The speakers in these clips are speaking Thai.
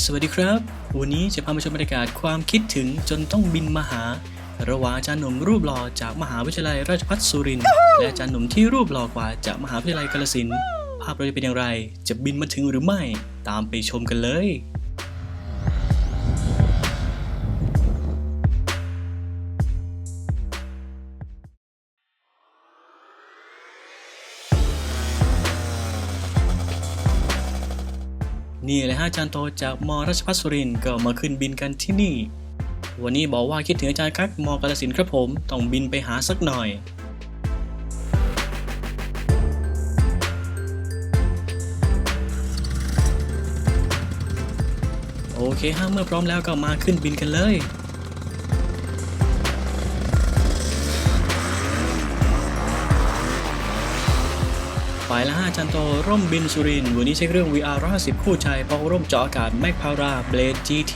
สวัสดีครับ วันนี้จะพามาชมบรรยากาศความคิดถึงจนต้องบินมาหา ระหว่างอาจารย์หนุ่มรูปหล่อจากมหาวิทยาลัยราชภัฏสุรินทร์และอาจารย์หนุ่มที่รูปหล่อกว่าจากมหาวิทยาลัยกาฬสินธุ์ภาพเราจะเป็นอย่างไร จะบินมาถึงหรือไม่ ตามไปชมกันเลย นี่เลยฮะอาจารย์โตจากมราชภัฏสุรินก็มาขึ้นบินกันที่นี่ วันนี้บอกว่าคิดถึงอาจารย์ครับมกาลสินครับผมต้องบินไปหาสักหน่อยโอเคฮะเมื่อพร้อมแล้วก็มาขึ้นบินกันเลย ไปแล้วฮะอาจันโต ร่มบินสุริน วันนี้ใช้เครื่อง VR 150คู่ใจพอมร่มเจาะอากาศแมกพาราเบลด GT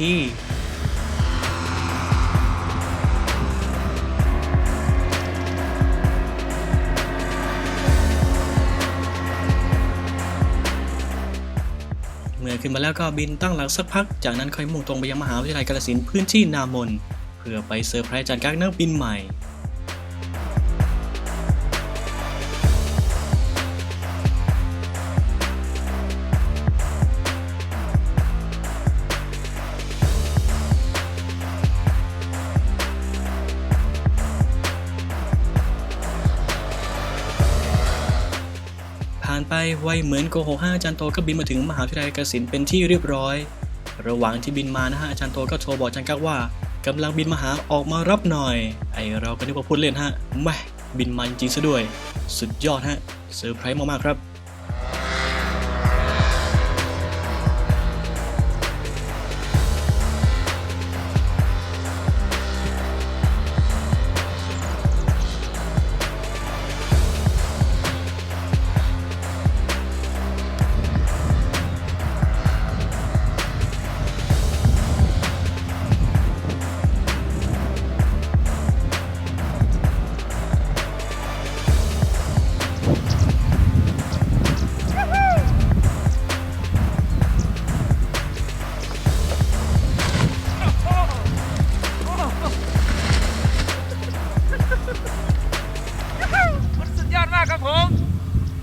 เมื่อขึ้นมาแล้วก็บินตั้งหลักสักพัก จากนั้นค่อยมุ่งตรงไปยังมหาวิทยาลัยกาฬสินธุ์พื้นที่นามน เพื่อไปเซอร์ไพรส์อาจารย์กักนักบินใหม่านไปไวเหมือนโกหกห้าอาจารย์โตก็บินมาถึงมหาวิทยาลัยกสินเป็นที่เรียบร้อย ระหว่างที่บินมานะฮะอาจารย์โตก็โทรบอกอาจารย์กักว่ากำลังบินมาหาออกมารับหน่อย ไอเราก็นึกว่าพูดเล่นฮะแม่บินมาจริงซะด้วย สุดยอดฮะเซอร์ไพรส์มากๆครับ มันสุดยอดมากครับผม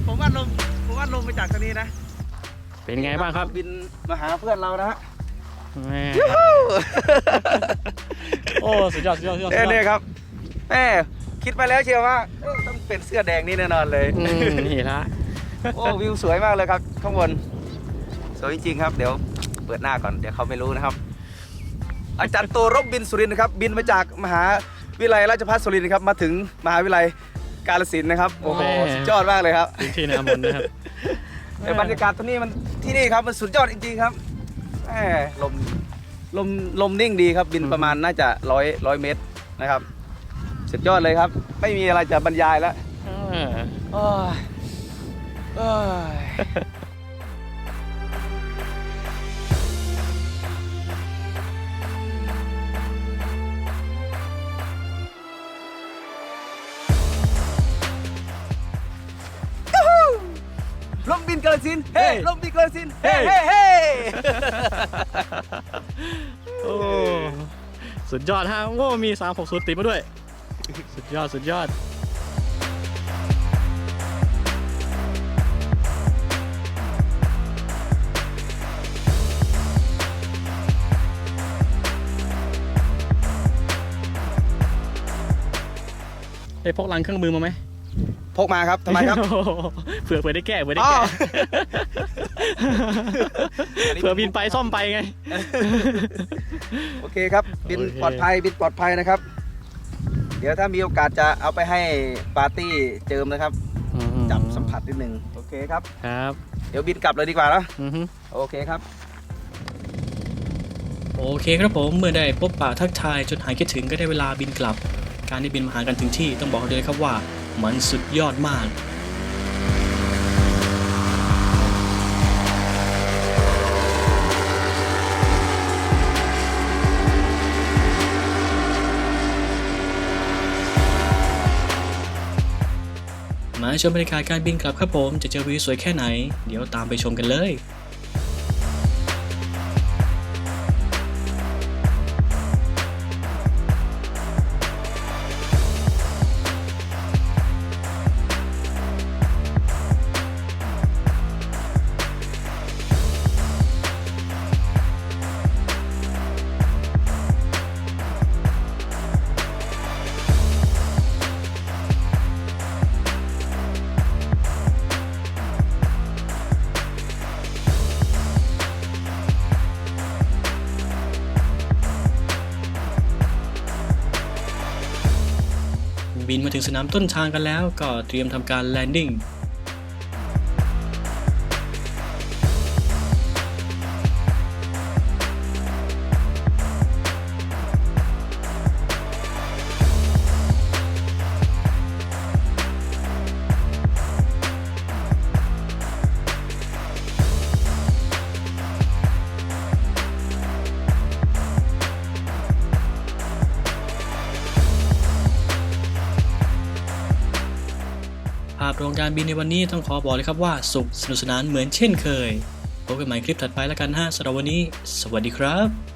ผมว่าลม ผมว่าลมไปจากตรงนี้นะ เป็นไงบ้างครับบินมาหาเพื่อนเรานะฮะแหม่โอ้สุดยอดสุดยอดสุดยอดเน่ๆครับแม่คิดไปแล้วเชียวว่าเอ้ยต้อง เป็นเสื้อแดงนี่แน่นอนเลยอืมนี่ละโอ้วิวสวยมากเลยครับ ข้างบนสวยจริงๆครับ เดี๋ยวเปิดหน้าก่อนเดี๋ยวเขาไม่รู้นะครับ อาจารย์โตรบบินสุรินทร์นะครับ บินมาจากมหาวิทยาลัยราชภัฏสุรินทร์นะครับมาถึงมหาวิทยาลัยกาฬสินธุ์นะครับโอ้โหสุดยอดมากเลยครับพื้นที่นามนนะครับแต่บรรยากาศที่นี่มันที่นี่ครับมันสุดยอดจริง ๆครับแหมลมลมลมนิ่งดีครับบินประมาณน่าจะร้อยร้อยเมตรนะครับ สุดยอดเลยครับ ไม่มีอะไรจะบรรยายแล้วโอ้ยโอ้ยลมบินกระสินธุ์เฮ้ลมบินกระสินธุ์เฮ้เฮ้เฮ้โอ้สุดยอดฮะโอ้มี360ติดมาด้วย สุดยอด สุดยอด ได้พกลังเครื่องมือมาไหมพกมาครับทำไมครับ โอ้โหเผื่อเผื่อได้แก้เผื่อได้อ๋อแก้อันนี้เผื่อบินไปซ่อมไปไง โอเคครับบินโอเค ปลอดภัยบินปลอดภัยนะครับ เดี๋ยวถ้ามีโอกาสจะเอาไปให้ปาร์ตี้เจิมนะครับจับสัมผัสนิดนึงโอเคครับ ครับ เดี๋ยวบินกลับเลยดีกว่านะอือฮึ โอเคครับ โอเคครับผมเมื่อได้พบปะทักทายจนหายคิดถึงก็ได้เวลาบินกลับ การได้บินมาหากันถึงที่ต้องบอกเลยครับว่า มันสุดยอดมาก มาชมบรรยากาศการบินกลับครับผม จะเจอวิวสวยแค่ไหน เดี๋ยวตามไปชมกันเลย มาถึงสนามต้นทางกันแล้ว ก็เตรียมทำการแลนดิ้ง ภาพรงการบินในวันนี้ต้องขอบอกเลยครับว่าสุขสนุกสนานเหมือนเช่นเคยพบกันใหม่คลิปถัดไปแล้วกันฮะสำหรับวันนี้ สวัสดีครับ